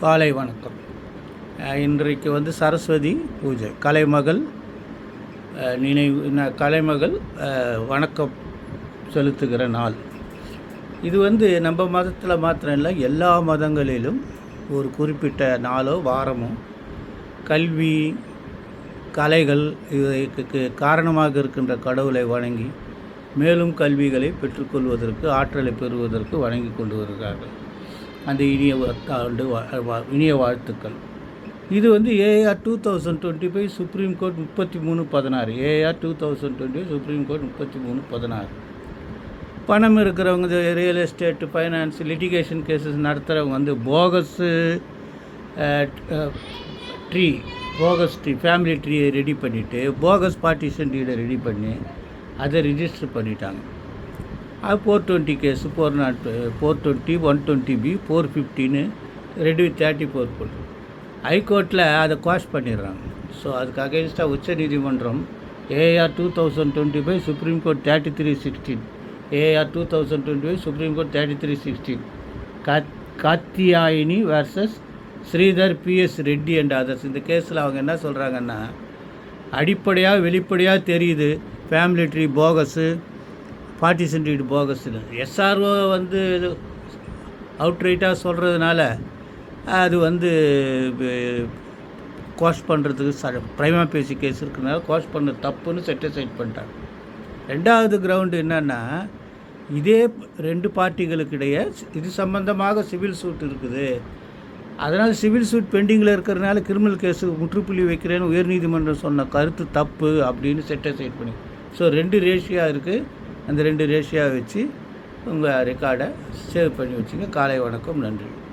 காலை வணக்கம். இன்றைக்கு வந்து சரஸ்வதி பூஜை. கலைமகள் நினைவு கலைமகள் வணக்கம் செலுத்துகிற நாள். இது வந்து நம்ம மதத்தில் மாத்திரம் இல்லை எல்லா மதங்களிலும் ஒரு குறிப்பிட்ட நாளோ வாரமோ கல்வி கலைகள் இதுக்கு காரணமாக இருக்கின்ற கடவுளை வணங்கி மேலும் கல்விகளை பெற்றுக்கொள்வதற்கு ஆற்றலை பெறுவதற்கு வணங்கி கொண்டு வருகிறார்கள். அந்த இனிய ஆண்டு வா- இனிய வாழ்த்துக்கள். இது வந்து AR two thousand twenty five supreme court முப்பத்தி மூணு பதினாறு. AR two thousand twenty five supreme court முப்பத்தி மூணு பதினாறு. பணம் இருக்கிறவங்க இந்த real estate finance litigation cases நடத்துகிறவங்க வந்து bogus tree bogus tree family ட்ரீயை ரெடி பண்ணிவிட்டு போகஸ் பார்ட்டிஷன் டீடை ரெடி பண்ணி அதை ரிஜிஸ்டர் பண்ணிட்டாங்க. அது four twenty case four not four twenty one twenty B four ஃபிஃப்டின்னு ready thirty four போட்டு ஹைகோர்ட்டில் அதை குவாஷ் பண்ணிடுறாங்க. ஸோ அதுக்கு அகேன்ஸ்டாக உச்ச நீதிமன்றம் AR two thousand twenty five supreme court thirty three sixteen AR two thousand twenty five supreme court thirty three sixteen Kath Kathyayini versus Sridhar PS Reddy and others இந்த கேஸில் அவங்க என்ன சொல்கிறாங்கன்னா அடிப்படையாக வெளிப்படையாக தெரியுது. Family tree bogus partition deed போகஸ்னு SRO வந்து அவுட்ரைட்டாக சொல்கிறதுனால அது வந்து கோஷ் பண்ணுறதுக்கு ச ப்ரைமா பேசி கேஸ் இருக்கிறதுனால கோஷ் பண்ண தப்புன்னு செட்டிசைட் பண்ணிட்டாங்க. ரெண்டாவது கிரவுண்டு என்னென்னா இதே ரெண்டு பார்ட்டிகளுக்கிடையே இது சம்பந்தமாக சிவில் சூட் இருக்குது. அதனால் சிவில் சூட் பெண்டிங்கில் இருக்கிறதுனால கிரிமினல் கேஸு முற்றுப்புள்ளி வைக்கிறேன்னு உயர்நீதிமன்றம் சொன்ன கருத்து தப்பு அப்படின்னு செட்டிசைட் பண்ணி. ஸோ ரெண்டு ரேஷியாக இருக்குது அந்த ரெண்டு ரேஷியாக வச்சு உங்கள் ரெக்கார்டை சேவ் பண்ணி வச்சுங்க. காலை வணக்கம் நன்றி.